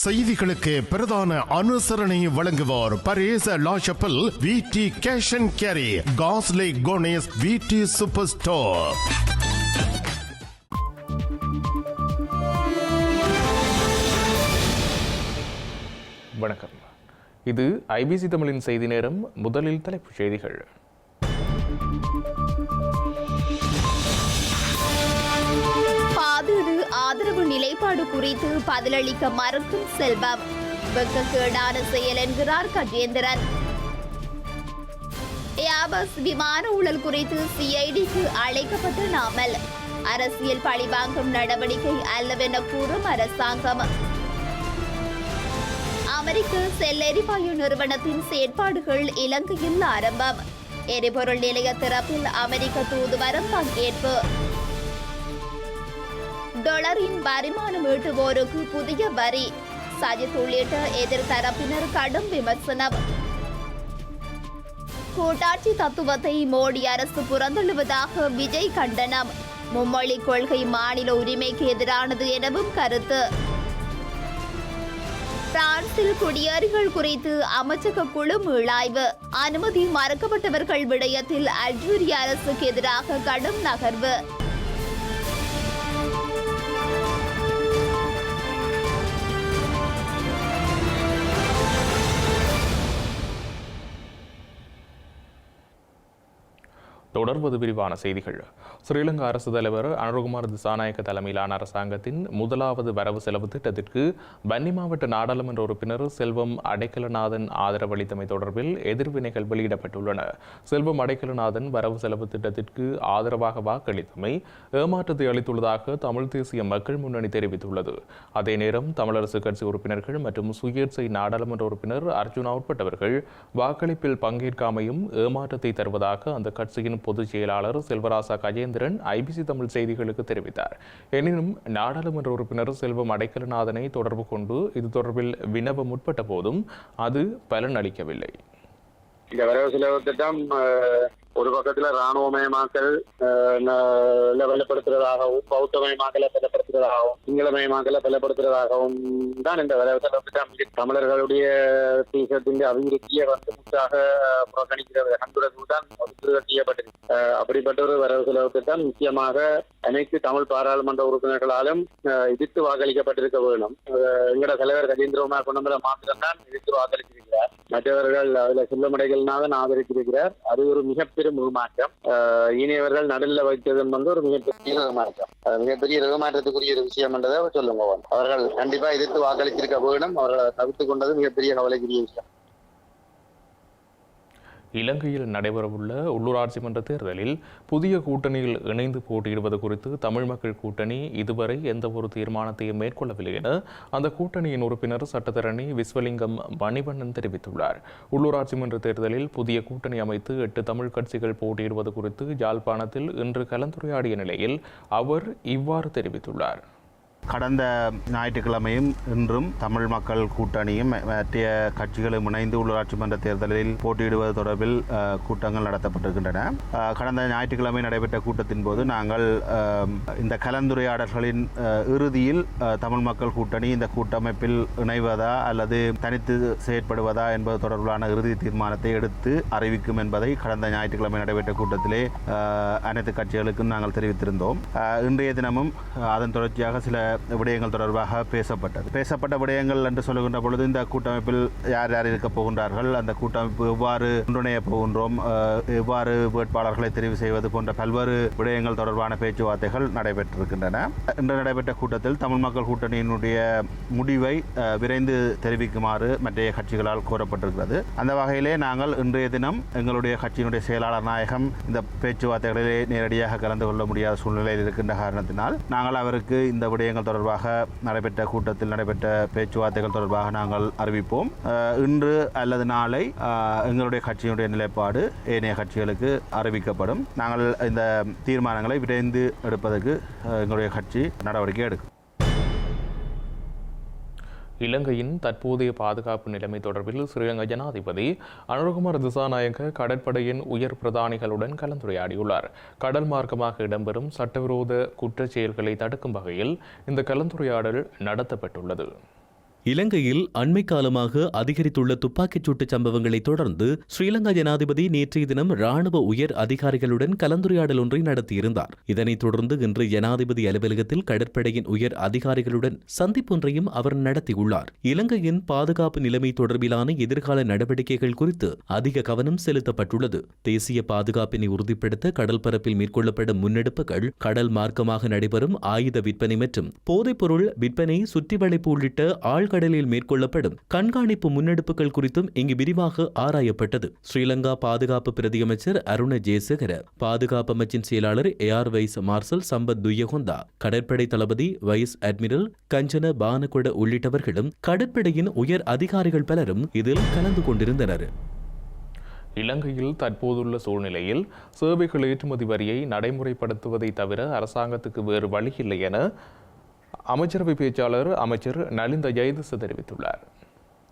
செய்திகளுக்கு பிரதான அனுசரணை வழங்குவோர் Paris La Chapelle V T cash and carry Garges les Gonesse V T super store வணக்கம் இது ஐபிசி தமிழின் செய்தி நேரம் முதலில் தலைப்புச் செய்திகள். ஆதரவு நிலைப்பாடு குறித்து பதிலளிக்க மறுக்கும் செல்வம். வெக்கக்கேடான செயல் என்கிறார் கஜேந்திரன். ஏபஸ் விமான ஊழல் குறித்து சிஐடிக்கு அழைக்கப்பட்ட நாமல். அரசியல் பழிவாங்கும் நடவடிக்கை அல்லவென கூறும் அரசாங்கம். அமெரிக்க செல் எரிவாயு நிறுவனத்தின் செயற்பாடுகள் இலங்கையில் ஆரம்பம். எரிபொருள் நிலைய திறப்பில் அமெரிக்க தூதுவரம் பங்கேற்பு. டொலரின் வருமானம் ஈட்டுவோருக்கு புதிய வரி. சஜித் உள்ளிட்ட எதிர்த்தரப்பினர் கடும் விமர்சனம். கூட்டாட்சி தத்துவத்தை மோடி அரசு புறந்தள்ளுவதாக விஜய் கண்டனம். மும்மொழி கொள்கை மாநில உரிமைக்கு எதிரானது எனவும் கருத்து. பிரான்சில் குடியேறிகள் குறித்து அமைச்சக குழு மீளாய்வு. அனுமதி மறுக்கப்பட்டவர்கள் விடயத்தில் அல்ஜீரிய அரசுக்கு எதிராக கடும் நகர்வு. தொடர்வது விரிவான செய்திகள். ஸ்ரீலங்கா அரசு தலைவர் அனுரகுமார் திசாநாயக்க தலைமையிலான அரசாங்கத்தின் முதலாவது வரவு செலவு திட்டத்திற்கு பன்னி மாவட்ட நாடாளுமன்ற உறுப்பினர் செல்வம் அடைக்கலநாதன் ஆதரவளித்தமை தொடர்பில் எதிர்வினைகள் வெளியிடப்பட்டுள்ளன. செல்வம் அடைக்கலநாதன் வரவு செலவு திட்டத்திற்கு ஆதரவாக வாக்களித்தமை ஏமாற்றத்தை அளித்துள்ளதாக தமிழ் தேசிய மக்கள் முன்னணி தெரிவித்துள்ளது. அதே நேரம் தமிழரசு கட்சி உறுப்பினர்கள் மற்றும் சுயேட்சை நாடாளுமன்ற உறுப்பினர் அர்ஜுனா உட்பட்டவர்கள் வாக்களிப்பில் பங்கேற்காமையும் ஏமாற்றத்தை தருவதாக அந்த கட்சியின் பொதுச் செயலாளர் செல்வராசா கஜேந்திரன் ஐபிசி தமிழ் செய்திகளுக்கு தெரிவித்தார். எனினும் நாடாளுமன்ற உறுப்பினர் செல்வம் அடைக்கலநாதனை தொடர்பு கொண்டு இது தொடர்பில் வினவ முற்பட்ட போதும் அது பலனளிக்கவில்லை. இந்த வரவு செலவு திட்டம் ஒரு பக்கத்துல ராணுவமயமாக்கல் அஹ், பலப்படுத்துறதாகவும் பௌத்தமயமாக்கலை பலப்படுத்துறதாகவும் சிங்களமயமாக்கலை பலப்படுத்துறதாகவும் தான் இந்த வரவு தமிழர்களுடைய தேசத்தின் அபிவிருத்தியை வந்து முற்றாக புறக்கணிக்கிறது புறக்கணிக்கிற கண்டுறது தான் ஒதுக்கீடு அப்படிப்பட்ட ஒரு வரவு செலவு திட்டம் முக்கியமாக அனைத்து தமிழ் பாராளுமன்ற உறுப்பினர்களாலும் எதிர்த்து வாக்களிக்கப்பட்டிருக்க வேண்டும். எங்கட தலைவர் கஜேந்திரகுமார் கொண்டமல மாத்திரம்தான் எதிர்த்து வாக்களித்திருக்கிறார். மற்றவர்கள் அதுல செல்லமடைகள்னாதான் ஆதரித்திருக்கிறார். அது ஒரு பெரும் உருமாற்றம் இனியவர்கள் நடுவில் வைத்ததும் வந்து ஒரு மிகப்பெரிய உருமாற்றம் மிகப்பெரிய உருமாற்றத்துக்குரிய ஒரு விஷயம் என்றதை சொல்லுங்க அவர்கள் கண்டிப்பா எதிர்த்து வாக்களித்திருக்க வேணும். அவர்களை தவிர்த்து கொண்டது மிகப்பெரிய கவலைக்குரிய விஷயம். இலங்கையில் நடைபெறவுள்ள உள்ளூராட்சி மன்ற தேர்தலில் புதிய கூட்டணியில் இணைந்து போட்டியிடுவது குறித்து தமிழ் மக்கள் கூட்டணி இதுவரை எந்த ஒரு தீர்மானத்தையும் மேற்கொள்ளவில்லை என அந்த கூட்டணியின் உறுப்பினர் சட்டத்தரணி விஸ்வலிங்கம் மணிவண்ணன் தெரிவித்துள்ளார். உள்ளூராட்சி மன்ற தேர்தலில் புதிய கூட்டணி அமைத்து எட்டு தமிழ் கட்சிகள் போட்டியிடுவது குறித்து யாழ்ப்பாணத்தில் இன்று கலந்துரையாடிய நிலையில் அவர் இவ்வாறு தெரிவித்துள்ளார். கடந்த ஞாயிற்றுக்கிழமையும் இன்றும் தமிழ் மக்கள் கூட்டணியும் ம- மற்ற கட்சிகளும் இணைந்து உள்ளூராட்சி மன்ற தேர்தலில் போட்டியிடுவது தொடர்பில் கூட்டங்கள் நடத்தப்பட்டிருக்கின்றன. கடந்த ஞாயிற்றுக்கிழமை நடைபெற்ற கூட்டத்தின் போது நாங்கள் இந்த கலந்துரையாடல்களின் இறுதியில் தமிழ் மக்கள் கூட்டணி இந்த கூட்டமைப்பில் இணைவதா அல்லது தனித்து செயற்படுவதா என்பது தொடர்பான இறுதி தீர்மானத்தை எடுத்து அறிவிக்கும் என்பதை கடந்த ஞாயிற்றுக்கிழமை நடைபெற்ற கூட்டத்திலே அனைத்து கட்சிகளுக்கும் நாங்கள் தெரிவித்திருந்தோம். இன்றைய தினமும் அதன் தொடர்ச்சியாக சில விடயங்கள் தொடர்பாக பேசப்பட்டது. பேசப்பட்ட விடயங்கள் என்று சொல்லுகின்ற பொழுது இந்த கூட்டமைப்பில் யார் யார் இருக்க போகின்றார்கள்? அந்த கூட்டமைப்பு எவ்வாறு ஒன்றிணைய போகின்றோம்? எவ்வாறு வேட்பாளர்களை தெரிவு செய்வது போன்ற பல்வேறு விடயங்கள் தொடர்பான பேச்சுவார்த்தைகள் நடைபெற்றிருக்கின்றன. இன்று நடைபெற்ற கூட்டத்தில் தமிழ் மக்கள் கூட்டணியினுடைய முடிவை விரைந்து தெரிவிக்குமாறு மற்றைய கட்சிகளால் கோரப்பட்டிருக்கிறது. அந்த வகையிலே நாங்கள் இன்றைய தினம் எங்களுடைய கட்சியினுடைய செயலாளர் நாயகம் இந்த பேச்சுவார்த்தைகளிலே நேரடியாக கலந்து கொள்ள முடியாத சூழ்நிலையில் இருக்கின்ற காரணத்தினால் நாங்கள் அவருக்கு இந்த விடயங்கள் தொடர்பாக நடைபெற்ற கூட்டத்தில் நடைபெற்ற பேச்சுவார்த்தைகள் தொடர்பாக நாங்கள் அறிவிப்போம். இன்று அல்லது நாளை எங்களுடைய கட்சியினுடைய நிலைப்பாடு ஏனைய கட்சிகளுக்கு அறிவிக்கப்படும். நாங்கள் இந்த தீர்மானங்களை விரைந்து எடுப்பதற்கு எங்களுடைய கட்சி நடவடிக்கை எடுக்கும். இலங்கையின் தற்போதைய பாதுகாப்பு நிலைமை தொடர்பில் ஸ்ரீலங்கா ஜனாதிபதி அனுரகுமார் திசாநாயக்க கடற்படையின் உயர் பிரதானிகளுடன் கலந்துரையாடியுள்ளார். கடல் மார்க்கமாக இடம்பெறும் சட்டவிரோத குற்றச் செயல்களை தடுக்கும் வகையில் இந்த கலந்துரையாடல் நடத்தப்பட்டுள்ளது. இலங்கையில் அண்மை காலமாக அதிகரித்துள்ள துப்பாக்கிச் சூட்டு சம்பவங்களை தொடர்ந்து ஸ்ரீலங்கா ஜனாதிபதி நேற்றைய தினம் ராணுவ உயர் அதிகாரிகளுடன் கலந்துரையாடல் ஒன்றை நடத்தியிருந்தார். இதனைத் தொடர்ந்து இன்று ஜனாதிபதி அலுவலகத்தில் கடற்படையின் உயர் அதிகாரிகளுடன் சந்திப்பொன்றையும் அவர் நடத்தியுள்ளார். இலங்கையின் பாதுகாப்பு நிலைமை தொடர்பிலான எதிர்கால நடவடிக்கைகள் குறித்து அதிக கவனம் செலுத்தப்பட்டுள்ளது. தேசிய பாதுகாப்பினை உறுதிப்படுத்த கடல் பரப்பில் மேற்கொள்ளப்படும் முன்னெடுப்புகள் கடல் மார்க்கமாக நடைபெறும் ஆயுத விற்பனை மற்றும் போதைப்பொருள் விற்பனை சுற்றிவளைப்பு உள்ளிட்ட ஆள் ஆழ்கடலில் மேற்கொள்ளப்படும் கண்காணிப்பு முன்னெடுப்புகள் குறித்தும் இங்கு விரிவாக ஆராயப்பட்டது. ஸ்ரீலங்கா பாதுகாப்பு பிரதியமைச்சர் அருண ஜெயசேகர பாதுகாப்பு அமைச்சின் செயலாளர் air vice marshal Sampath Thuyyakontha கடற்படை தளபதி வைஸ் அட்மிரல் கஞ்சன பானகுட உள்ளிட்டவர்களும் கடற்படையின் உயர் அதிகாரிகள் பலரும் இதில் கலந்து கொண்டிருந்தனர். இலங்கையில் தற்போதுள்ள சூழ்நிலையில் சேவைகள் ஏற்றுமதி வரியை நடைமுறைப்படுத்துவதை தவிர அரசாங்கத்துக்கு வேறு வழி இல்லை என அமைச்சரவை பேச்சாளர் அமைச்சர் நலிந்த ஜெயதிச தெரிவித்துள்ளார்.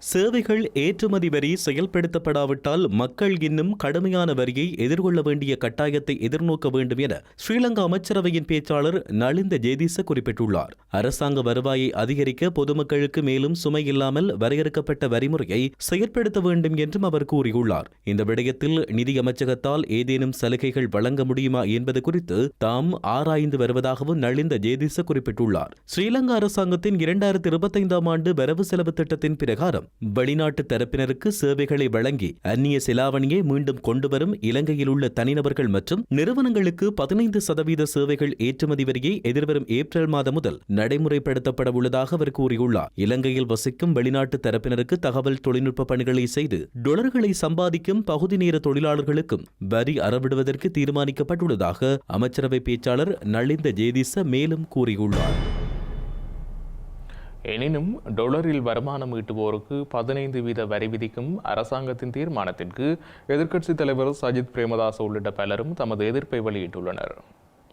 சேவைகள் ஏற்றுமதி வரி செயல்படுத்தப்படாவிட்டால் மக்கள் இன்னும் கடுமையான வரியை எதிர்கொள்ள வேண்டிய கட்டாயத்தை எதிர்நோக்க வேண்டும் என ஸ்ரீலங்கா அமைச்சரவையின் பேச்சாளர் நலிந்த ஜெயதிச குறிப்பிட்டுள்ளார். அரசாங்க வருவாயை அதிகரிக்க பொதுமக்களுக்கு மேலும் சுமை இல்லாமல் வரையறுக்கப்பட்ட வரிமுறையை செயற்படுத்த வேண்டும் என்றும் அவர் கூறியுள்ளார். இந்த விடயத்தில் நிதி அமைச்சகத்தால் ஏதேனும் சலுகைகள் வழங்க முடியுமா என்பது குறித்து தாம் ஆராய்ந்து வருவதாகவும் நலிந்த ஜெயதிச குறிப்பிட்டுள்ளார். ஸ்ரீலங்கா அரசாங்கத்தின் இரண்டாயிரத்தி இருபத்தைந்தாம் ஆண்டு வரவு செலவு திட்டத்தின் பிரகாரம் வெளிநாட்டு தரப்பினருக்கு சேவைகளை வழங்கி அந்நிய செலாவணியை மீண்டும் கொண்டுவரும் இலங்கையில் உள்ள தனிநபர்கள் மற்றும் நிறுவனங்களுக்கு பதினைந்து சதவீத சேவைகள் ஏற்றுமதி வரியை எதிர்வரும் ஏப்ரல் மாதம் முதல் நடைமுறைப்படுத்தப்பட உள்ளதாக அவர் கூறியுள்ளார். இலங்கையில் வசிக்கும் வெளிநாட்டு தரப்பினருக்கு தகவல் தொழில்நுட்ப பணிகளை செய்து டொலர்களை சம்பாதிக்கும் பகுதி நேர தொழிலாளர்களுக்கும் வரி அறவிடுவதற்கு தீர்மானிக்கப்பட்டுள்ளதாக அமைச்சரவை பேச்சாளர் நளிந்த ஜேதிச மேலும் கூறியுள்ளார். எனினும் டொலரில் வருமானம் ஈட்டுவோருக்கு பதினைந்து வீத வரி விதிக்கும் அரசாங்கத்தின் தீர்மானத்திற்கு எதிர்க்கட்சித் தலைவர் சஜித் பிரேமதாஸ் உள்ளிட்ட பலரும் தமது எதிர்ப்பை வெளியிட்டுள்ளனர்.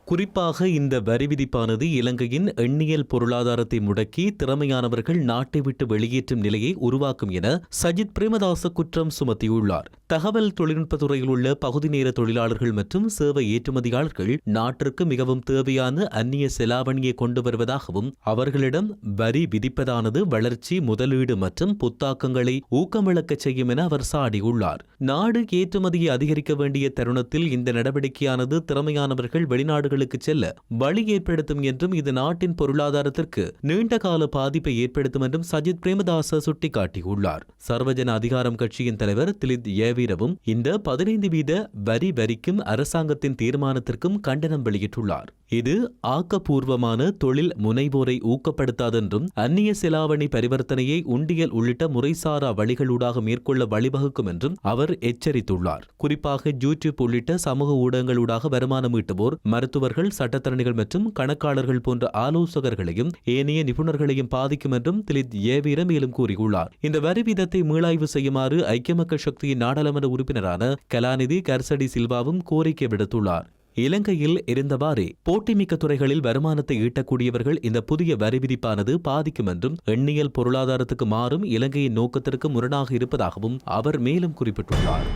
குறிப்பாக இந்த வரி விதிப்பானது இலங்கையின் எண்ணியல் பொருளாதாரத்தை முடக்கி திறமையானவர்கள் நாட்டை விட்டு வெளியேற்றும் நிலையை உருவாக்கும் என சஜித் பிரேமதாச குற்றம் சுமத்தியுள்ளார். தகவல் தொழில்நுட்ப துறையில் உள்ள பகுதி நேர தொழிலாளர்கள் மற்றும் சேவை ஏற்றுமதியாளர்கள் நாட்டிற்கு மிகவும் தேவையான அந்நிய செலாவணியை கொண்டு வருவதாகவும் அவர்களிடம் வரி விதிப்பதானது வளர்ச்சி முதலீடு மற்றும் புத்தாக்கங்களை ஊக்கமிழக்கச் செய்யும் என அவர் சாடியுள்ளார். நாடு ஏற்றுமதியை அதிகரிக்க வேண்டிய தருணத்தில் இந்த நடவடிக்கையானது திறமையானவர்கள் நாடுகளுக்கு செல்ல வழி ஏற்படுத்தும் என்றும் இது நாட்டின் பொருளாதாரத்திற்கு நீண்ட கால பாதிப்பை ஏற்படுத்தும் என்றும் சஜித் பிரேமதாச சுட்டிக்காட்டியுள்ளார். சர்வஜன அதிகாரம் கட்சியின் தலைவர் திலித் ஏவீரவும் இந்த பதினைந்து வீத வரி வரிக்கும் அரசாங்கத்தின் தீர்மானத்திற்கும் கண்டனம் வெளியிட்டுள்ளார். இது ஆக்கப்பூர்வமான தொழில் முனைவோரை ஊக்கப்படுத்தாதென்றும் அந்நிய செலாவணி பரிவர்த்தனையை உண்டியல் உள்ளிட்ட முறைசாரா வழிகளூடாக மேற்கொள்ள வழிவகுக்கும் என்றும் அவர் எச்சரித்துள்ளார். குறிப்பாக யூடியூப் உள்ளிட்ட சமூக ஊடகங்களூடாக வருமானம் ஈட்டுவோர் மருத்துவர்கள் சட்டத்தரணிகள் மற்றும் கணக்காளர்கள் போன்ற ஆலோசகர்களையும் ஏனைய நிபுணர்களையும் பாதிக்கும் என்றும் திலித் ஏவீர மேலும் கூறியுள்ளார். இந்த வரி வீதத்தை மீளாய்வு செய்யுமாறு ஐக்கிய மக்கள் சக்தியின் நாடாளுமன்ற உறுப்பினரான கலாநிதி கர்சடி சில்வாவும் கோரிக்கை விடுத்துள்ளார். இலங்கையில் இருந்தவாறே போட்டிமிக்க துறைகளில் வருமானத்தை ஈட்டக்கூடியவர்கள் இந்த புதிய வரி விதிப்பானது பாதிக்கும் என்றும் எண்ணியல் பொருளாதாரத்துக்கு மாறும் இலங்கையின் நோக்கத்திற்கு முரணாக இருப்பதாகவும் அவர் மேலும் குறிப்பிட்டுள்ளார்.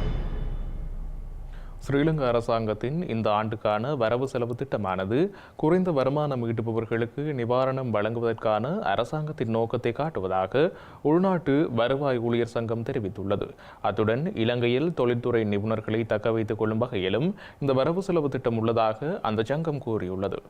ஸ்ரீலங்கா அரசாங்கத்தின் இந்த ஆண்டுக்கான வரவு செலவு திட்டமானது குறைந்த வருமானம் ஈட்டுபவர்களுக்கு நிவாரணம் வழங்குவதற்கான அரசாங்கத்தின் நோக்கத்தை காட்டுவதாக உள்நாட்டு வருவாய் ஊழியர் சங்கம் தெரிவித்துள்ளது. அத்துடன் இலங்கையில் தொழில்துறை நிபுணர்களை தக்க வைத்துக் கொள்ளும் வகையிலும் இந்த வரவு செலவு திட்டம் உள்ளதாக அந்த சங்கம் கூறியுள்ளது.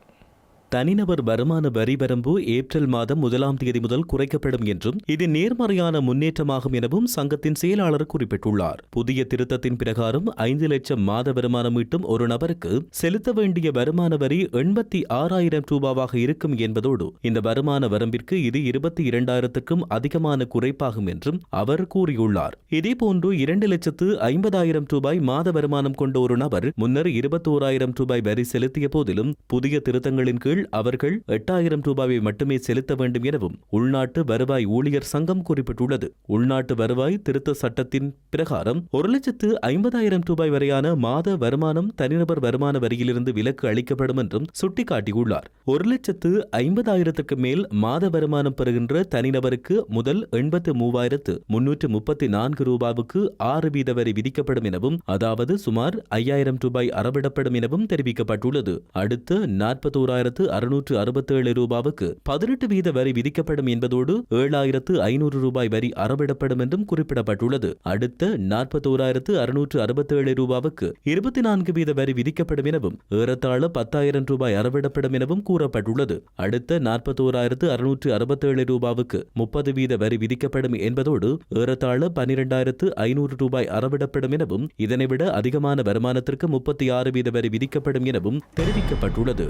தனிநபர் வருமான வரி வரம்பு ஏப்ரல் மாதம் முதலாம் தேதி முதல் குறைக்கப்படும் என்றும் இது நேர்மறையான முன்னேற்றமாகும் எனவும் சங்கத்தின் செயலாளர் குறிப்பிட்டுள்ளார். புதிய திருத்தத்தின் பிரகாரம் ஐந்து லட்சம் மாத வருமானம் ஈட்டும் ஒரு நபருக்கு செலுத்த வேண்டிய வருமான வரி எண்பத்தி ஆறாயிரம் ரூபாவாக இருக்கும் என்பதோடு இந்த வருமான வரம்பிற்கு இது இருபத்தி இரண்டாயிரத்துக்கும் அதிகமான குறைப்பாகும் என்றும் அவர் கூறியுள்ளார். இதேபோன்று இரண்டு லட்சத்து ஐம்பதாயிரம் ரூபாய் மாத வருமானம் கொண்ட ஒரு நபர் முன்னர் இருபத்தோராயிரம் ரூபாய் வரி செலுத்திய போதிலும் புதிய திருத்தங்களின் கீழ் அவர்கள் எட்டாயிரம் ரூபாயை மட்டுமே செலுத்த வேண்டும் எனவும் உள்நாட்டு வருவாய் ஊழியர் சங்கம் குறிப்பிட்டுள்ளது. உள்நாட்டு வருவாய் திருத்த சட்டத்தின் பிரகாரம் ஒரு லட்சத்து ஐம்பதாயிரம் ரூபாய் வரையான மாத வருமானம் தனிநபர் வருமான வரியிலிருந்து விலக்கு அளிக்கப்படும் என்றும் சுட்டிக்காட்டியுள்ளார். ஒரு லட்சத்து ஐம்பதாயிரத்துக்கு மேல் மாத வருமானம் பெறுகின்ற தனிநபருக்கு முதல் எண்பத்து மூவாயிரத்து முன்னூற்று முப்பத்தி நான்கு ரூபாவுக்கு ஆறு வீத வரி விதிக்கப்படும் எனவும் அதாவது சுமார் ஐயாயிரம் ரூபாய் அறவிடப்படும் எனவும் தெரிவிக்கப்பட்டுள்ளது. அடுத்து நாற்பத்தோராயிரத்து அறுநூற்று அறுபத்தேழு ரூபாவுக்கு பதினெட்டு வீத வரி விதிக்கப்படும் என்பதோடு ஏழாயிரத்து ஐநூறு ரூபாய் வரி அறவிடப்படும் என்றும் குறிப்பிடப்பட்டுள்ளது. அடுத்த நாற்பத்தோராயிரத்து அறுநூற்று அறுபத்தேழு ரூபாவுக்கு இருபத்தி நான்கு வீத வரி விதிக்கப்படும் எனவும் ஏறத்தாழ பத்தாயிரம் ரூபாய் அறவிடப்படும் எனவும் கூறப்பட்டுள்ளது. அடுத்த நாற்பத்தோராயிரத்து அறுநூற்று அறுபத்தேழு ரூபாவுக்கு முப்பது வீத வரி விதிக்கப்படும் என்பதோடு ஏறத்தாழ பனிரெண்டாயிரத்து ஐநூறு ரூபாய் அறவிடப்படும் எனவும் இதனைவிட அதிகமான வருமானத்திற்கு முப்பத்தி ஆறு வீத வரி விதிக்கப்படும் எனவும் தெரிவிக்கப்பட்டுள்ளது.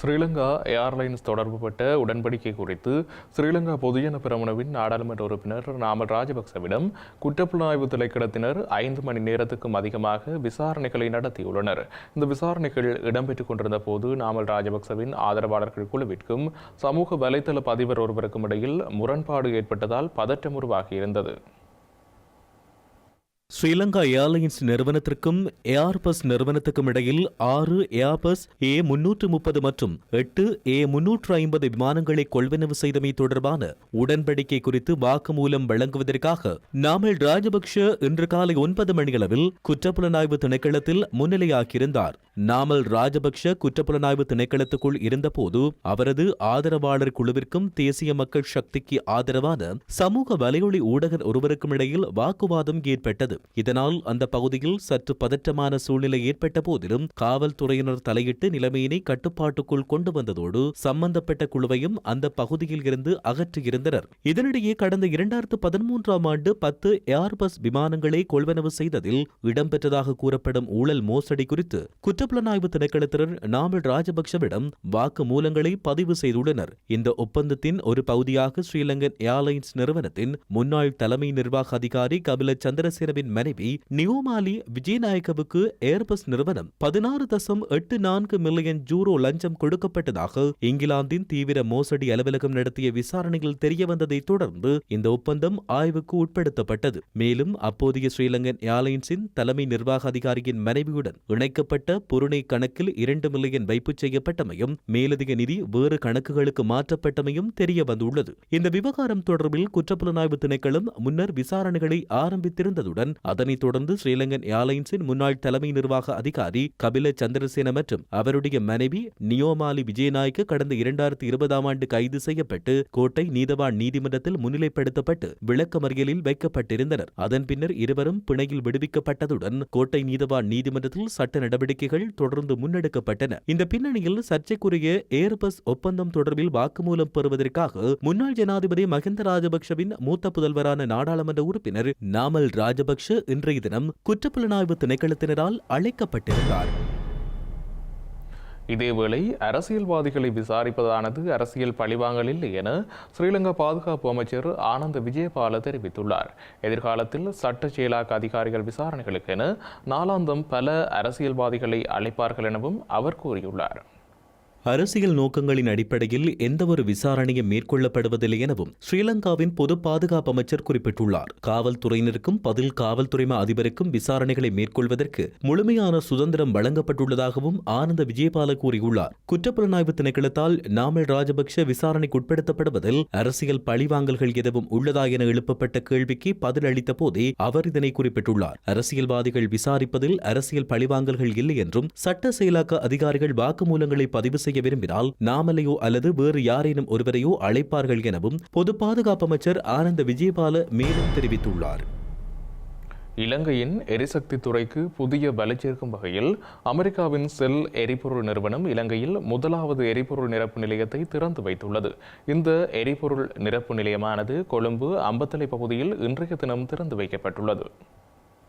ஸ்ரீலங்கா ஏர்லைன்ஸ் தொடர்புபட்ட உடன்படிக்கை குறித்து ஸ்ரீலங்கா பொதுஜன பிரமுனவின் நாடாளுமன்ற உறுப்பினர் நாமல் ராஜபக்சவிடம் குற்றப்புலனாய்வு திணைக்களத்தினர் ஐந்து மணி நேரத்துக்கும் அதிகமாக விசாரணைகளை நடத்தியுள்ளனர். இந்த விசாரணைகள் இடம்பெற்றுக் கொண்டிருந்த போது நாமல் ராஜபக்சவின் ஆதரவாளர்கள் குழுவிற்கும் சமூக வலைதள பதிவர் ஒருவருக்கும் இடையில் முரண்பாடு ஏற்பட்டதால் பதற்றம் உருவாகியிருந்தது. ஸ்ரீலங்கா ஏர்லைன்ஸ் நிறுவனத்திற்கும் ஏர்பஸ் நிறுவனத்துக்கும் இடையில் ஆறு ஏர்பஸ் ஏ முன்னூற்று முப்பது மற்றும் எட்டு ஏ முன்னூற்று ஐம்பது விமானங்களை கொள்வனவு செய்தமை தொடர்பான உடன்படிக்கை குறித்து வாக்குமூலம் வழங்குவதற்காக நாமல் ராஜபக்ஷ இன்று காலை ஒன்பது மணியளவில் குற்றப்புலனாய்வு திணைக்களத்தில் முன்னிலையாகியிருந்தார். நாமல் ராஜபக்ஷ குற்றப்புலனாய்வு திணைக்களத்துக்குள் இருந்தபோது அவரது ஆதரவாளர் குழுவிற்கும் தேசிய மக்கள் சக்திக்கு ஆதரவான சமூக வலையொலி ஊடகர் ஒருவருக்கும் இடையில் வாக்குவாதம் ஏற்பட்டது. இதனால் அந்த பகுதியில் சற்று பதற்றமான சூழ்நிலை ஏற்பட்ட போதிலும் காவல்துறையினர் தலையிட்டு நிலைமையினை கட்டுப்பாட்டுக்குள் கொண்டு வந்ததோடு சம்பந்தப்பட்ட குழுவையும் அந்த பகுதியில் இருந்து அகற்றியிருந்தனர். இதனிடையே கடந்த இரண்டாயிரத்து பதிமூன்றாம் ஆண்டு பத்து ஏர்பஸ் விமானங்களை கொள்வனவு செய்ததில் இடம்பெற்றதாக கூறப்படும் ஊழல் மோசடி குறித்து குற்றப்புலனாய்வு திணைக்களத்தினர் நாமல் ராஜபக்சவிடம் வாக்கு மூலங்களை பதிவு செய்துள்ளனர். இந்த ஒப்பந்தத்தின் ஒரு பகுதியாக ஸ்ரீலங்கன் ஏர்லைன்ஸ் நிறுவனத்தின் முன்னாள் தலைமை நிர்வாக அதிகாரி கபில சந்திரசேனவின் மனைவி நியோமாலி விஜயநாயகவுக்கு ஏர்பஸ் நிறுவனம் பதினாறு தசம் எட்டு நான்கு மில்லியன் ஜூரோ லஞ்சம் கொடுக்கப்பட்டதாக இங்கிலாந்தின் தீவிர மோசடி அலுவலகம் நடத்திய விசாரணையில் தெரியவந்ததை தொடர்ந்து இந்த ஒப்பந்தம் ஆய்வுக்கு உட்படுத்தப்பட்டது. மேலும் அப்போதைய ஸ்ரீலங்கன் ஏர்லைன்ஸின் தலைமை நிர்வாக அதிகாரியின் மனைவியுடன் இணைக்கப்பட்ட புருணை கணக்கில் இரண்டு மில்லியன் வைப்பு செய்யப்பட்டமையும் மேலதிக நிதி வேறு கணக்குகளுக்கு மாற்றப்பட்டமையும் தெரியவந்துள்ளது. இந்த விவகாரம் தொடர்பில் குற்றப்புலனாய்வு திணைக்களம் முன்னர் விசாரணைகளை ஆரம்பித்திருந்ததுடன் அதனைத் தொடர்ந்து ஸ்ரீலங்கன் ஏர்லைன்ஸின் முன்னாள் தலைமை நிர்வாக அதிகாரி கபில சந்திரசேன மற்றும் அவருடைய மனைவி நியோமாலி விஜயநாயக்க கடந்த இரண்டாயிரத்தி இருபதாம் ஆண்டு கைது செய்யப்பட்டு கோட்டை நீதவான் நீதிமன்றத்தில் முன்னிலைப்படுத்தப்பட்டு விளக்கமறியலில் வைக்கப்பட்டிருந்தனர். அதன் பின்னர் இருவரும் பிணையில் விடுவிக்கப்பட்டதுடன் கோட்டை நீதவான் நீதிமன்றத்தில் சட்ட நடவடிக்கைகள் தொடர்ந்து முன்னெடுக்கப்பட்டன. இந்த பின்னணியில் சர்ச்சைக்குரிய ஏர்பஸ் ஒப்பந்தம் தொடர்பில் வாக்குமூலம் பெறுவதற்காக முன்னாள் ஜனாதிபதி மஹிந்த ராஜபக்ஷவின் மூத்த புதல்வரான நாடாளுமன்ற உறுப்பினர் நாமல் ராஜபக்ஷ இன்றைய தினம் குற்றப்புலனாய்வு திணைக்களத்தினரால் அழைக்கப்பட்டிருந்தார். இதேவேளை அரசியல்வாதிகளை விசாரிப்பதானது அரசியல் பழிவாங்கல் இல்லை என ஸ்ரீலங்கா பாதுகாப்பு அமைச்சர் ஆனந்த விஜயபால தெரிவித்துள்ளார். எதிர்காலத்தில் சட்ட செயலாக்க அதிகாரிகள் விசாரணைகளுக்கென நாளாந்தம் பல அரசியல்வாதிகளை அழைப்பார்கள் எனவும் அவர் கூறியுள்ளார். அரசியல் நோக்கங்களின் அடிப்படையில் எந்தவொரு விசாரணையும் மேற்கொள்ளப்படுவதில்லை எனவும் ஸ்ரீலங்காவின் பொது பாதுகாப்பு அமைச்சர் குறிப்பிட்டுள்ளார். காவல்துறையினருக்கும் பதில் காவல்துறை அதிபருக்கும் விசாரணைகளை மேற்கொள்வதற்கு முழுமையான சுதந்திரம் வழங்கப்பட்டுள்ளதாகவும் ஆனந்த விஜயபால கூறியுள்ளார். குற்றப்புலனாய்வு திணைக்களத்தால் நாமல் ராஜபக்ஷ விசாரணைக்கு உட்படுத்தப்படுவதில் அரசியல் பழிவாங்கல்கள் எதுவும் உள்ளதா என எழுப்பப்பட்ட கேள்விக்கு பதில் அளித்த போதே அவர் இதனை குறிப்பிட்டுள்ளார். அரசியல்வாதிகள் விசாரிப்பதில் அரசியல் பழிவாங்கல்கள் இல்லை என்றும் சட்ட செயலாக்க அதிகாரிகள் வாக்குமூலங்களை பதிவு செய்ய செய்ய விரும்பினால் நாமலையோ அல்லது வேறு யாரேனும் ஒருவரையோ அழைப்பார்கள் எனவும் பொது பாதுகாப்பு அமைச்சர் ஆனந்த விஜயபால மேலும் தெரிவித்துள்ளார். இலங்கையின் எரிசக்தி துறைக்கு புதிய வலை சேர்க்கும் வகையில் அமெரிக்காவின் செல் எரிபொருள் நிறுவனம் இலங்கையில் முதலாவது எரிபொருள் நிரப்பு நிலையத்தை திறந்து வைத்துள்ளது. இந்த எரிபொருள் நிரப்பு நிலையமானது கொழும்பு அம்பத்தலை பகுதியில் இன்றைய தினம் திறந்து வைக்கப்பட்டுள்ளது.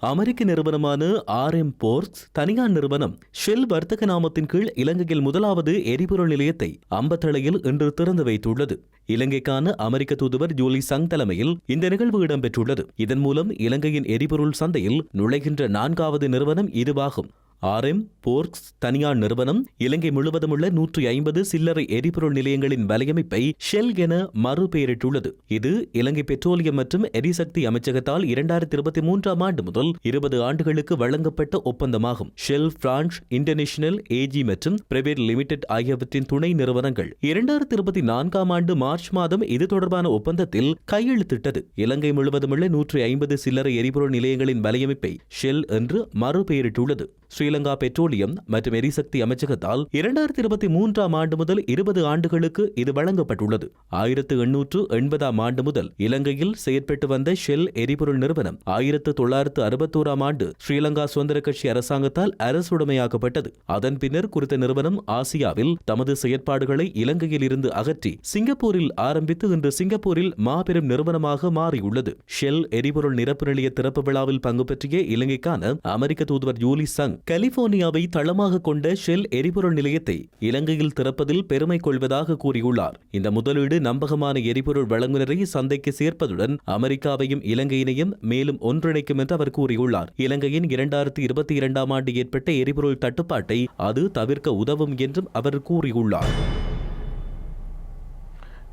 அமெரிக்க நிறுவனமான ஆர் எம் போர்ஸ் தனியார் நிறுவனம் ஷெல் வர்த்தக நாமத்தின் கீழ் இலங்கையில் முதலாவது எரிபொருள் நிலையத்தை அம்பத்தளையில் இன்று திறந்து வைத்துள்ளது. இலங்கைக்கான அமெரிக்க தூதுவர் ஜூலி சங் தலைமையில் இந்த நிகழ்வு இடம்பெற்றுள்ளது. இதன் மூலம் இலங்கையின் எரிபொருள் சந்தையில் நுழைகின்ற நான்காவது நிறுவனம் இதுவாகும். ஆர்எம் போர்க்ஸ் தனியார் நிறுவனம் இலங்கை முழுவதும் உள்ள நூற்றி ஐம்பது சில்லறை எரிபொருள் நிலையங்களின் வலையமைப்பை ஷெல் என மறுபெயரிட்டுள்ளது. இது இலங்கை பெட்ரோலியம் மற்றும் எரிசக்தி அமைச்சகத்தால் இரண்டாயிரத்தி இருபத்தி மூன்றாம் ஆண்டு முதல் இருபது ஆண்டுகளுக்கு வழங்கப்பட்ட ஒப்பந்தமாகும். ஷெல் பிரான்ஸ் இன்டர்நேஷனல் ஏஜி மற்றும் பிரைவேட் லிமிடெட் ஆகியவற்றின் துணை நிறுவனங்கள் இரண்டாயிரத்தி இருபத்தி நான்காம் ஆண்டு மார்ச் மாதம் இது தொடர்பான ஒப்பந்தத்தில் கையெழுத்திட்டது. இலங்கை முழுவதும் உள்ள நூற்றி ஐம்பது சில்லறை எரிபொருள் நிலையங்களின் வலையமைப்பை ஷெல் என்று மறுபெயரிட்டுள்ளது. ஸ்ரீலங்கா பெட்ரோலியம் மற்றும் எரிசக்தி அமைச்சகத்தால் இரண்டாயிரத்தி இருபத்தி மூன்றாம் ஆண்டு முதல் இருபது ஆண்டுகளுக்கு இது வழங்கப்பட்டுள்ளது. ஆயிரத்து எண்ணூற்று எண்பதாம் ஆண்டு முதல் இலங்கையில் செயற்பட்டு வந்த ஷெல் எரிபொருள் நிறுவனம் ஆயிரத்து தொள்ளாயிரத்து அறுபத்தோராம் ஆண்டு ஸ்ரீலங்கா சுதந்திர கட்சி அரசாங்கத்தால் அரசுடைமையாக்கப்பட்டது. அதன் பின்னர் குறித்த நிறுவனம் ஆசியாவில் தமது செயற்பாடுகளை இலங்கையில் இருந்து அகற்றி சிங்கப்பூரில் ஆரம்பித்து இன்று சிங்கப்பூரில் மாபெரும் நிறுவனமாக மாறியுள்ளது. ஷெல் எரிபொருள் நிரப்பு நிலைய திறப்பு விழாவில் பங்கு பற்றிய இலங்கைக்கான அமெரிக்க தூதுவர் ஜூலி சங் கலிபோர்னியாவை தளமாக கொண்ட ஷெல் எரிபொருள் நிலையத்தை இலங்கையில் திறப்பதில் பெருமை கொள்வதாக கூறியுள்ளார். இந்த முதலீடு நம்பகமான எரிபொருள் வழங்குனரை சந்தைக்கு சேர்ப்பதுடன் அமெரிக்காவையும் இலங்கையினையும் மேலும் ஒன்றிணைக்கும் என்று அவர் கூறியுள்ளார். இலங்கையின் இரண்டாயிரத்தி இருபத்தி இரண்டாம் ஆண்டு ஏற்பட்ட எரிபொருள் தட்டுப்பாட்டை அது தவிர்க்க உதவும் என்றும் அவர் கூறியுள்ளார்.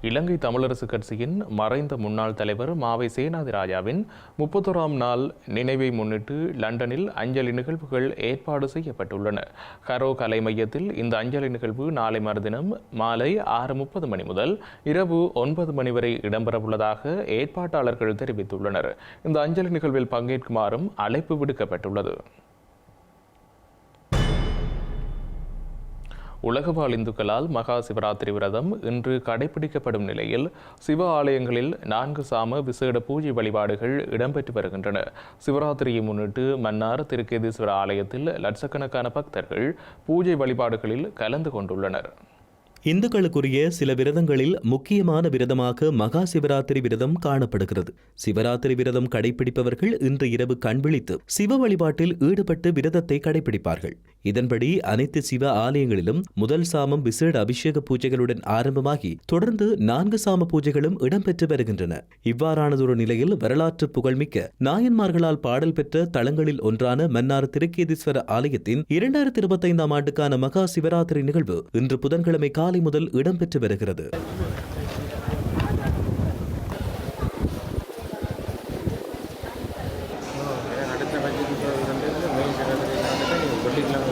இலங்கை தமிழரசு கட்சியின் மறைந்த முன்னாள் தலைவர் மாவை சேனாதி ராஜாவின் முப்பத்தோராம் நாள் நினைவை முன்னிட்டு லண்டனில் அஞ்சலி நிகழ்வுகள் ஏற்பாடு செய்யப்பட்டுள்ளன. கரோ கலை மையத்தில் இந்த அஞ்சலி நிகழ்வு நாளை மறுதினம் மாலை ஆறு முப்பது மணி முதல் இரவு ஒன்பது மணி வரை இடம்பெறவுள்ளதாக ஏற்பாட்டாளர்கள் தெரிவித்துள்ளனர். இந்த அஞ்சலி நிகழ்வில் பங்கேற்குமாறும் அழைப்பு விடுக்கப்பட்டுள்ளது. உலகவாழ் இந்துக்களால் மகா சிவராத்திரி விரதம் இன்று கடைபிடிக்கப்படும் நிலையில் சிவ ஆலயங்களில் நான்கு சாம விசேட பூஜை வழிபாடுகள் இடம்பெற்று வருகின்றன. சிவராத்திரியை முன்னிட்டு மன்னார் திருக்கேதீஸ்வர ஆலயத்தில் லட்சக்கணக்கான பக்தர்கள் பூஜை வழிபாடுகளில் கலந்து கொண்டுள்ளனர். இந்துக்களுக்குரிய சில விரதங்களில் முக்கியமான விரதமாக மகா சிவராத்திரி விரதம் காணப்படுகிறது. சிவராத்திரி விரதம் கடைபிடிப்பவர்கள் இன்று இரவு கண்விழித்து சிவ வழிபாட்டில் ஈடுபட்டு விரதத்தை கடைபிடிப்பார்கள் இதன்படி அனைத்து சிவ ஆலயங்களிலும் முதல் சாமம் விசேட அபிஷேக பூஜைகளுடன் ஆரம்பமாகி தொடர்ந்து நான்கு சாம பூஜைகளும் இடம்பெற்று வருகின்றன. இவ்வாறானதொரு நிலையில் வரலாற்று புகழ்மிக்க நாயன்மார்களால் பாடல் பெற்ற தளங்களில் ஒன்றான மன்னார் திருக்கேதீஸ்வர ஆலயத்தின் இரண்டாயிரத்தி இருபத்தைந்தாம் ஆண்டுக்கான மகா சிவராத்திரி நிகழ்வு இன்று புதன்கிழமை காலை நாளை முதல் இடம்பெற்று வருகிறது. வெள்ளிக்கிழமை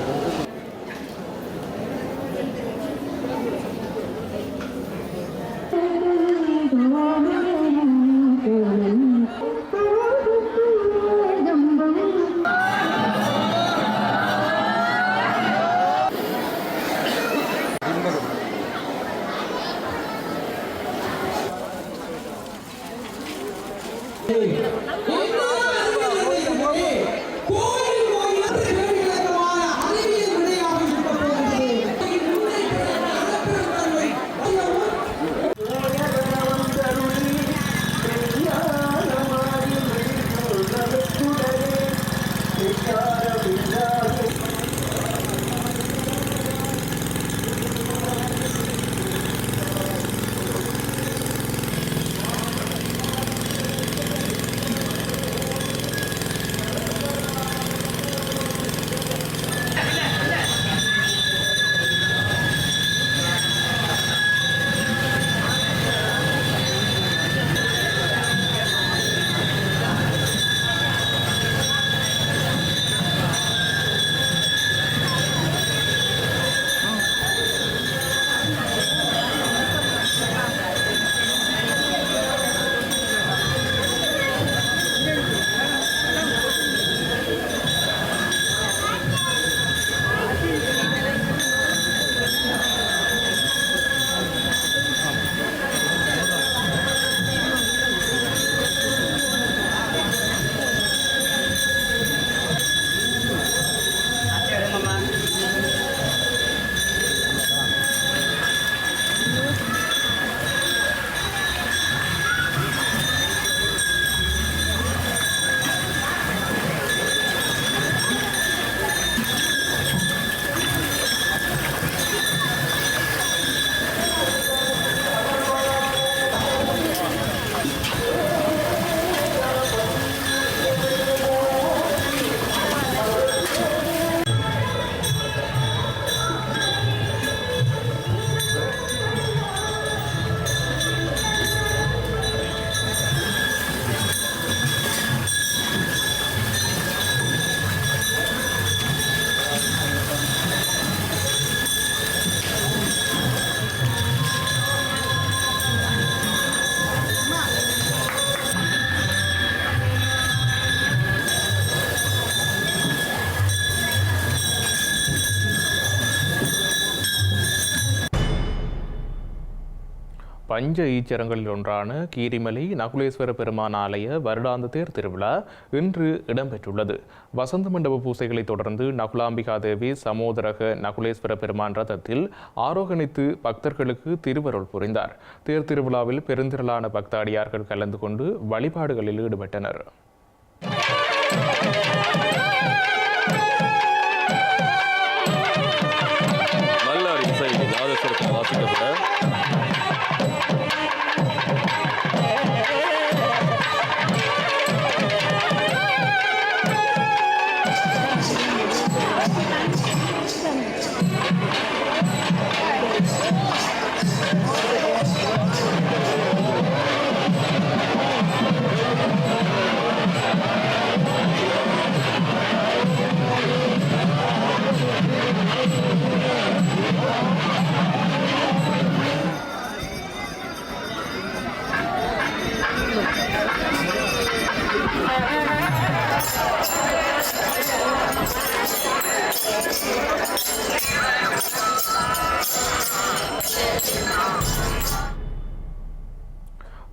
பஞ்ச ஈச்சரங்களில் ஒன்றான கீரிமலை நகுலேஸ்வர பெருமான் ஆலய வருடாந்த தேர் திருவிழா இன்று இடம்பெற்றுள்ளது. வசந்த மண்டப பூசைகளை தொடர்ந்து நகுலாம்பிகா தேவி சமோதரக நகுலேஸ்வர பெருமான் ரதத்தில் ஆரோகணித்து பக்தர்களுக்கு திருவருள் புரிந்தார். தேர் திருவிழாவில் பெருந்திரளான பக்தாடியார்கள் கலந்து கொண்டு வழிபாடுகளில் ஈடுபட்டனர். நல்ல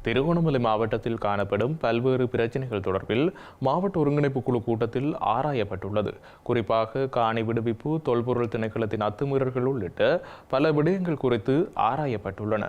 திருகோணமலை மாவட்டத்தில் காணப்படும் பல்வேறு பிரச்சினைகள் தொடர்பில் மாவட்ட ஒருங்கிணைப்பு குழு கூட்டத்தில் ஆராயப்பட்டுள்ளது. குறிப்பாக காணி விடுவிப்பு தொல்பொருள் திணைக்களத்தின் அத்துமீறல்கள் உள்ளிட்ட பல விடயங்கள் குறித்து ஆராயப்பட்டுள்ளன.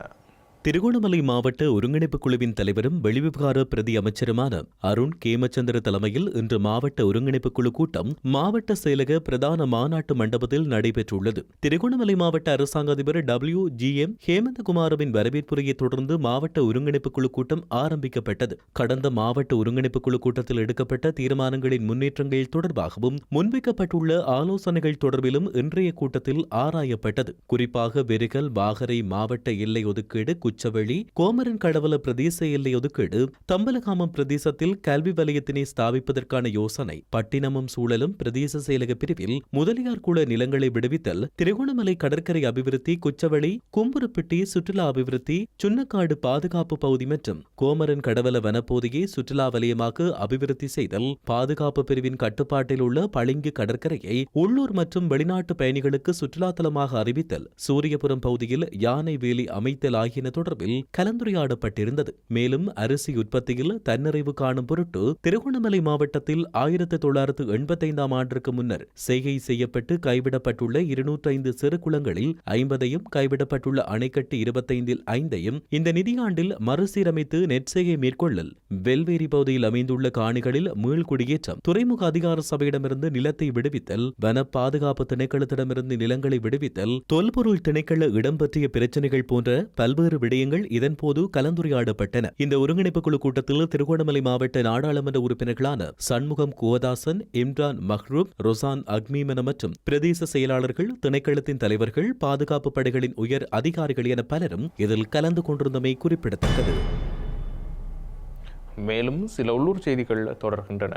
திருகோணமலை மாவட்ட ஒருங்கிணைப்பு குழுவின் தலைவரும் வெளிவிவகார பிரதி அமைச்சருமான அருண் கேமச்சந்திர தலைமையில் இன்று மாவட்ட ஒருங்கிணைப்பு குழு கூட்டம் மாவட்ட செயலக பிரதான மாநாட்டு மண்டபத்தில் நடைபெற்றுள்ளது. திருகோணமலை மாவட்ட அரசாங்க அதிபர் டபிள்யூ ஜி எம் ஹேமந்தகுமாரவின் வரவேற்புரையை தொடர்ந்து மாவட்ட ஒருங்கிணைப்பு குழு கூட்டம் ஆரம்பிக்கப்பட்டது. கடந்த மாவட்ட ஒருங்கிணைப்பு குழு கூட்டத்தில் எடுக்கப்பட்ட தீர்மானங்களின் முன்னேற்றங்கள் தொடர்பாகவும் முன்வைக்கப்பட்டுள்ள ஆலோசனைகள் தொடர்பிலும் இன்றைய கூட்டத்தில் ஆராயப்பட்டது. குறிப்பாக வெறுகல் வாகரை மாவட்ட எல்லை ஒதுக்கீடு உச்சவெளி கோமரன் கடவல பிரதேச எல்லை ஒதுக்கீடு தம்பலகாமம் பிரதேசத்தில் கல்வி வலயத்தினை ஸ்தாபிப்பதற்கான யோசனை பட்டினமும் சூழலும் பிரதேச செயலக பிரிவில் முதலியார் குள நிலங்களை விடுவித்தல் திருகோணமலை கடற்கரை அபிவிருத்தி குச்சவெளி கும்புருப்பட்டி சுற்றுலா அபிவிருத்தி சுன்னக்காடு பாதுகாப்பு பகுதி மற்றும் கோமரன் கடவல வனப்பகுதியை சுற்றுலா வலயமாக அபிவிருத்தி செய்தல் பாதுகாப்பு பிரிவின் கட்டுப்பாட்டில் உள்ள பளிங்கு கடற்கரையை உள்ளூர் மற்றும் வெளிநாட்டு பயணிகளுக்கு சுற்றுலாத்தலமாக அறிவித்தல் சூரியபுரம் பகுதியில் யானை வேலி அமைத்தல் ஆகியன தொடர்பில் கலந்துரையாடப்பட்டிருந்தது. மேலும் அரிசி உற்பத்தியில் தன்னிறைவு காணும் பொருட்டு திருகோணமலை மாவட்டத்தில் ஆயிரத்தி தொள்ளாயிரத்து எண்பத்தைந்தாம் ஆண்டிற்கு முன்னர் செய்கை செய்யப்பட்டு கைவிடப்பட்டுள்ள இருநூற்றி ஐந்து சிறு குளங்களில் ஐம்பதையும் கைவிடப்பட்டுள்ள அணைக்கட்டு இருபத்தைந்தில் ஐந்தையும் இந்த நிதியாண்டில் மறுசீரமைத்து நெற்செய்கை மேற்கொள்ளல். வெல்வேரி பகுதியில் அமைந்துள்ள காணிகளில் மீள்குடியேற்றம் துறைமுக அதிகார சபையிடமிருந்து நிலத்தை விடுவித்தல் வன பாதுகாப்பு திணைக்களத்திடமிருந்து நிலங்களை விடுவித்தல் தொல்பொருள் திணைக்கள இடம் பற்றிய பிரச்சனைகள் போன்ற பல்வேறு விடயங்கள் இதன்போது கலந்துரையாடப்பட்டன. இந்த ஒருங்கிணைப்பு குழு கூட்டத்தில் திருகோணமலை மாவட்ட நாடாளுமன்ற உறுப்பினர்களான சண்முகம் குவதாசன் இம்ரான் மஹ்ரூப் ரொசான் அக்மீமன மற்றும் பிரதேச செயலாளர்கள் திணைக்களத்தின் தலைவர்கள் பாதுகாப்பு படைகளின் உயர் அதிகாரிகள் என பலரும் இதில் கலந்து கொண்டிருந்தமை குறிப்பிடத்தக்கது. மேலும் சில உள்ளூர் செய்திகள் தொடர்கின்றன.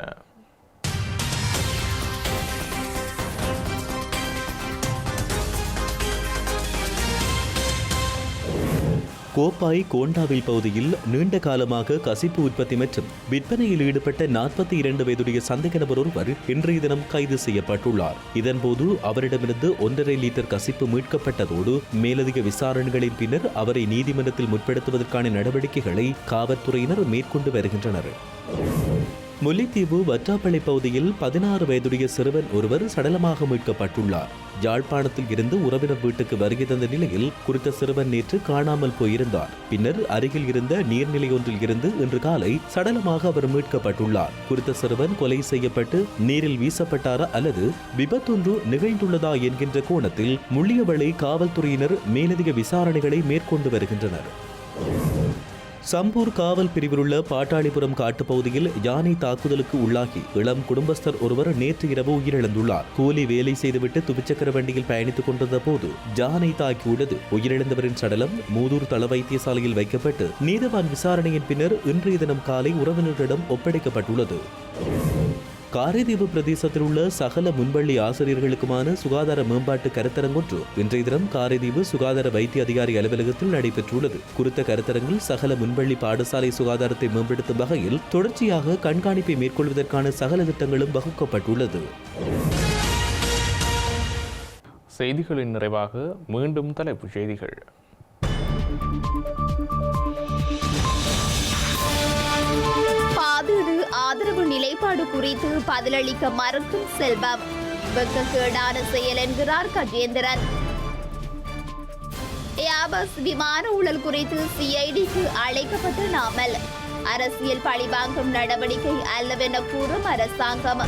கோப்பாய் கோண்டாவில் பகுதியில் நீண்ட காலமாக கசிப்பு உற்பத்தி மற்றும் விற்பனையில் ஈடுபட்ட நாற்பத்தி இரண்டு வயதுடைய சந்தேக நபர் ஒருவர் இன்றைய தினம் கைது செய்யப்பட்டுள்ளார். இதன்போது அவரிடமிருந்து ஒன்றரை லிட்டர் கசிப்பு மீட்கப்பட்டதோடு மேலதிக விசாரணைகளின் பின்னர் அவரை நீதிமன்றத்தில் முற்படுத்துவதற்கான நடவடிக்கைகளை காவல்துறையினர் மேற்கொண்டு வருகின்றனர். முல்லைத்தீவு வற்றாப்பளை பகுதியில் பதினாறு வயதுடைய சிறுவன் ஒருவர் சடலமாக மீட்கப்பட்டுள்ளார். யாழ்ப்பாணத்தில் இருந்து உறவினர் வீட்டுக்கு வருகை தந்த நிலையில் குறித்த சிறுவன் நேற்று காணாமல் போயிருந்தார். பின்னர் அருகில் இருந்த நீர்நிலை ஒன்றில் இருந்து இன்று காலை சடலமாக அவர் மீட்கப்பட்டுள்ளார். குறித்த சிறுவன் கொலை செய்யப்பட்டு நீரில் வீசப்பட்டாரா அல்லது விபத்தொன்று நிகழ்ந்துள்ளதா என்கின்ற கோணத்தில் முள்ளியவளை காவல்துறையினர் மேலதிக விசாரணைகளை மேற்கொண்டு வருகின்றனர். சம்பூர் காவல் பிரிவிலுள்ள பாட்டாளிபுரம் காட்டுப்பகுதியில் யானை தாக்குதலுக்கு உள்ளாகி இளம் குடும்பஸ்தர் ஒருவர் நேற்று இரவு உயிரிழந்துள்ளார். கூலி வேலை செய்துவிட்டு துவிச்சக்கர வண்டியில் பயணித்துக் கொண்டிருந்த போது யானை தாக்கியுள்ளது. உயிரிழந்தவரின் சடலம் மூதூர் தள வைத்தியசாலையில் வைக்கப்பட்டு நீதவான் விசாரணையின் பின்னர் இன்றைய தினம் காலை உறவினரிடம் ஒப்படைக்கப்பட்டுள்ளது. காரைதீவு பிரதேசத்தில் உள்ள சகல முன்பள்ளி ஆசிரியர்களுக்குமான சுகாதார மேம்பாட்டு கருத்தரங்கொன்று இன்றைய தினம் காரைதீவு சுகாதார வைத்திய அதிகாரி அலுவலகத்தில் நடைபெற்றுள்ளது. குறித்த கருத்தரங்கில் சகல முன்பள்ளி பாடசாலை சுகாதாரத்தை மேம்படுத்தும் வகையில் தொடர்ச்சியாக கண்காணிப்பை மேற்கொள்வதற்கான சகல திட்டங்களும் வகுக்கப்பட்டுள்ளது. செய்திகளின் நிறைவாக மீண்டும் தலைப்புச் செய்திகள். ஆதரவு நிலைப்பாடு குறித்து பதிலளிக்க மறுக்கும் செல்வம். வெக்கக்கேடான செயல் என்கிறார் கஜேந்திரன். ஏபஸ் விமான ஊழல் குறித்து சிஐடிக்கு அழைக்கப்பட்ட நாமல். அரசியல் பழிவாங்கும் நடவடிக்கை அல்லவென கூறும் அரசாங்கம்.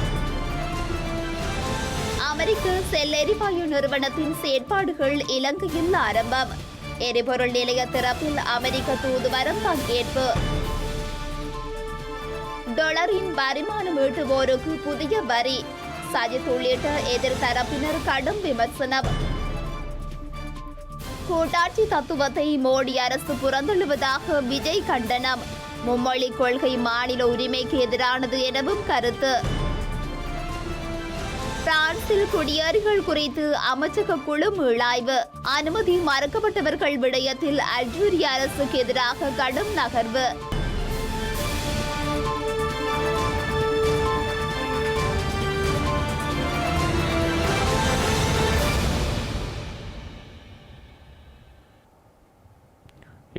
அமெரிக்க செல் எரிவாயு நிறுவனத்தின் செயற்பாடுகள் இலங்கையில் ஆரம்பம். எரிபொருள் நிலைய திறப்பில் அமெரிக்க தூதுவரம் பங்கேற்பு. டொலரின் வருமானம் ஈட்டுவோருக்கு புதிய வரி. சஜித் உள்ளிட்ட எதிர்த்தரப்பினர் கடும் விமர்சனம். கூட்டாட்சி தத்துவத்தை மோடி அரசு புறந்தள்ளுவதாக விஜய் கண்டனம். மும்மொழி கொள்கை மாநில உரிமைக்கு எதிரானது எனவும் கருத்து. பிரான்சில் குடியேறிகள் குறித்து அமைச்சக குழு மீளாய்வு. அனுமதி மறுக்கப்பட்டவர்கள் விடயத்தில் அல்ஜீரிய அரசுக்கு எதிராக கடும் நகர்வு.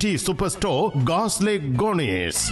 T super store காஸ்லே கோனேஸ்